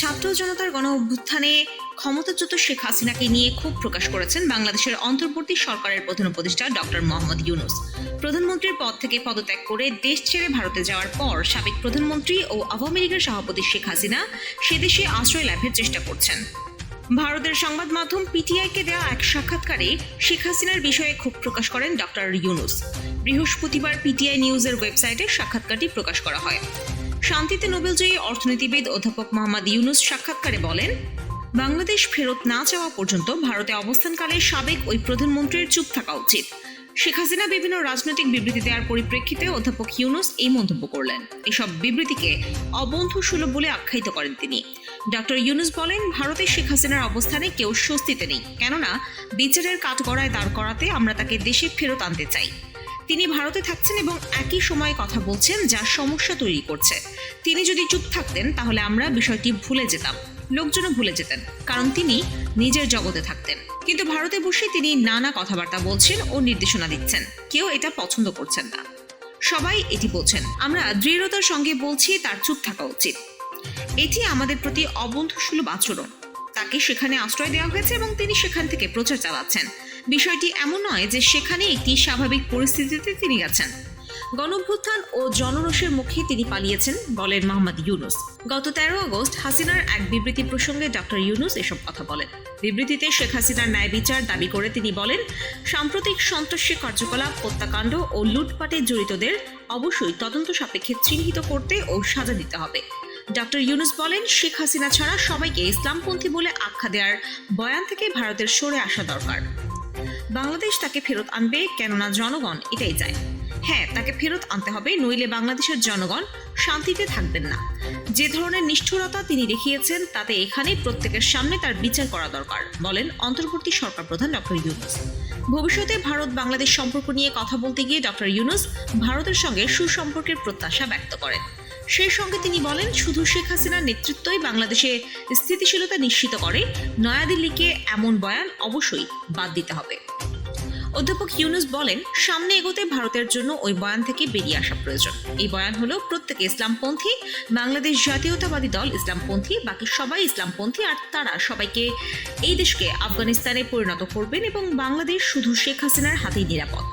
ছাত্র জনতার গণ অভ্যুত্থানে ক্ষমতাচ্যুত শেখ হাসিনাকে নিয়ে ক্ষোভ প্রকাশ করেছেন বাংলাদেশের অন্তর্বর্তী সরকারের প্রধান উপদেষ্টা ডক্টর মোহাম্মদ ইউনুস। প্রধানমন্ত্রীর পদ থেকে পদত্যাগ করে দেশ ছেড়ে ভারতে যাওয়ার পর সাবেক প্রধানমন্ত্রী ও আওয়ামী লীগের সভাপতি শেখ হাসিনা সে দেশে আশ্রয় লাভের চেষ্টা করছেন। ভারতের সংবাদ মাধ্যম পিটিআইকে দেওয়া এক সাক্ষাৎকারে শেখ হাসিনার বিষয়ে ক্ষোভ প্রকাশ করেন ডক্টর ইউনুস। বৃহস্পতিবার পিটিআই নিউজের ওয়েবসাইটে সাক্ষাৎকারটি প্রকাশ করা হয়। শান্তিতে নোবেলজয়ী অর্থনীতিবিদ অধ্যাপক মোহাম্মদ ইউনুস সাক্ষাৎকারে বলেন, বাংলাদেশ ফেরত না যাওয়া পর্যন্ত ভারতে অবস্থানকালে সাবেক ওই প্রধানমন্ত্রীর চুপ থাকা উচিত। শেখ হাসিনা বিভিন্ন রাজনৈতিক বিবৃতি দেওয়ার পরিপ্রেক্ষিতে অধ্যাপক ইউনুস এই মন্তব্য করলেন। এসব বিবৃতিকে অবন্ধু সুলভ বলে আখ্যায়িত করেন তিনি। ডক্টর ইউনুস বলেন, ভারতে শেখ হাসিনার অবস্থানে কেউ স্বস্তিতে নেই। কেননা, বিচারের কাঠগড়ায় দাঁড় করাতে আমরা তাকে দেশে ফেরত আনতে চাই। তিনি ভারতে থাকছেন এবং একই সময়ে কথা বলছেন যা সমস্যা তৈরি করছে। তিনি যদি চুপ থাকতেন, তাহলে আমরা বিষয়টি ভুলে যেতাম। লোকজনও ভুলে যেতেন, কারণ তিনি নিজের জগতে থাকতেন। কিন্তু ভারতে বসে তিনি নানা কথাবার্তা বলছেন ও নির্দেশনা দিচ্ছেন। কেউ এটা পছন্দ করছেন না। সবাই এটি বলছেন, আমরা দৃঢ়তার সঙ্গে বলছি, তার চুপ থাকা উচিত। এটি আমাদের প্রতি অবন্ধুসুলভ আচরণ। তাকে সেখানে আশ্রয় দেওয়া হয়েছে এবং তিনি সেখান থেকে প্রচার চালাচ্ছেন। বিষয়টি এমন নয় যে সেখানে একটি স্বাভাবিক পরিস্থিতিতে তিনি গেছেন গণভ্যুত্থান ও জনরোষের মুখে তিনি পালিয়েছেন, বলেন মোহাম্মদ ইউনুস। গত তেরো আগস্ট হাসিনার এক বিবৃতি প্রসঙ্গে ডক্টর ইউনুস এসব কথা বলেন। বিবৃতিতে শেখ হাসিনার ন্যায় বিচার দাবি করে তিনি বলেন, সাম্প্রতিক সন্ত্রাসী কার্যকলাপ, হত্যাকাণ্ড ও লুটপাটে জড়িতদের অবশ্যই তদন্ত সাপেক্ষে চিহ্নিত করতে ও সাজা দিতে হবে। ডক্টর ইউনুস বলেন, শেখ হাসিনা ছাড়া সবাইকে ইসলামপন্থী বলে আখ্যা দেওয়ার বয়ান থেকে ভারতের সরে আসা দরকার। বাংলাদেশ তাকে ফেরত আনবে কেননা জনগণ এটাই চায়। হ্যাঁ তাকে ফেরত আনতে হবে, নইলে বাংলাদেশের জনগণ শান্তিতে থাকবেন না। যে ধরনের নিষ্ঠুরতা তিনি দেখিয়েছেন, তাতে এখানে প্রত্যেকের সামনে তার বিচার করা দরকার, বলেন অন্তর্বর্তী সরকার প্রধান ডক্টর ইউনুস। ভবিষ্যতে ভারত বাংলাদেশ সম্পর্ক নিয়ে কথা বলতে গিয়ে ডক্টর ইউনুস ভারতের সঙ্গে সুসম্পর্কের প্রত্যাশা ব্যক্ত করেন। সেই সঙ্গে তিনি বলেন, শুধু শেখ হাসিনার নেতৃত্বই বাংলাদেশে স্থিতিশীলতা নিশ্চিত করে, নয়াদিল্লিকে এমন বয়ান অবশ্যই বাদ দিতে হবে। অধ্যাপক ইউনুস বলেন, সামনে এগোতে ভারতের জন্য ওই বয়ান থেকে বেরিয়ে আসা প্রয়োজন। এই বয়ান হলো, প্রত্যেকে ইসলামপন্থী, বাংলাদেশ জাতীয়তাবাদী দল ইসলামপন্থী, বাকি সবাই ইসলামপন্থী, আর তারা সবাইকে এই দেশকে আফগানিস্তানে পরিণত করবেন এবং বাংলাদেশ শুধু শেখ হাসিনার হাতেই নিরাপদ।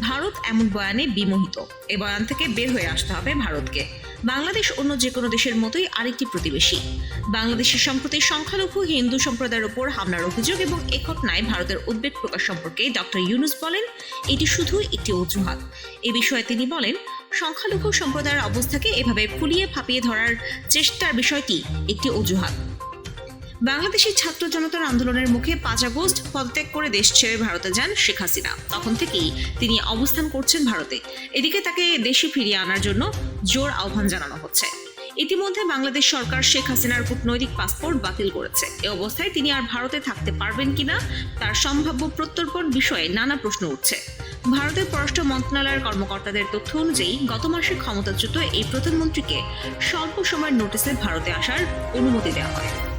ভারত এমন বয়ানে বিমোহিত। এ বয়ান থেকে বের হয়ে আসতে হবে ভারতকে। বাংলাদেশ অন্য যে কোনো দেশের মতোই আরেকটি প্রতিবেশী। বাংলাদেশের সম্প্রতি সংখ্যালঘু হিন্দু সম্প্রদায়ের ওপর হামলার অভিযোগ এবং এ ঘটনায় ভারতের উদ্বেগ প্রকাশ সম্পর্কে ডক্টর ইউনুস বলেন, এটি শুধু একটি অজুহাত। এ বিষয়ে তিনি বলেন, সংখ্যালঘু সম্প্রদায়ের অবস্থাকে এভাবে ফুলিয়ে ফাঁপিয়ে ধরার চেষ্টার বিষয়টি একটি অজুহাত। বাংলাদেশের ছাত্র জনতার আন্দোলনের মুখে পাঁচ আগস্ট পদত্যাগ করে দেশ ছেড়ে ভারতে যান শেখ হাসিনা। তখন থেকেই তিনি অবস্থান করছেন ভারতে। এদিকে তাকে দেশে ফিরিয়ে আনার জন্য জোর আহ্বান জানানো হচ্ছে। ইতিমধ্যে বাংলাদেশ সরকার শেখ হাসিনার কূটনৈতিক পাসপোর্ট বাতিল করেছে। এ অবস্থায় তিনি আর ভারতে থাকতে পারবেন কিনা তার সম্ভাব্য প্রত্যর্পণ বিষয়ে নানা প্রশ্ন উঠছে। ভারতের পররাষ্ট্র মন্ত্রণালয়ের কর্মকর্তাদের তথ্য অনুযায়ী গত মাসে ক্ষমতাচ্যুত এই প্রধানমন্ত্রীকে স্বল্প সময়ের নোটিসে ভারতে আসার অনুমতি দেওয়া হয়।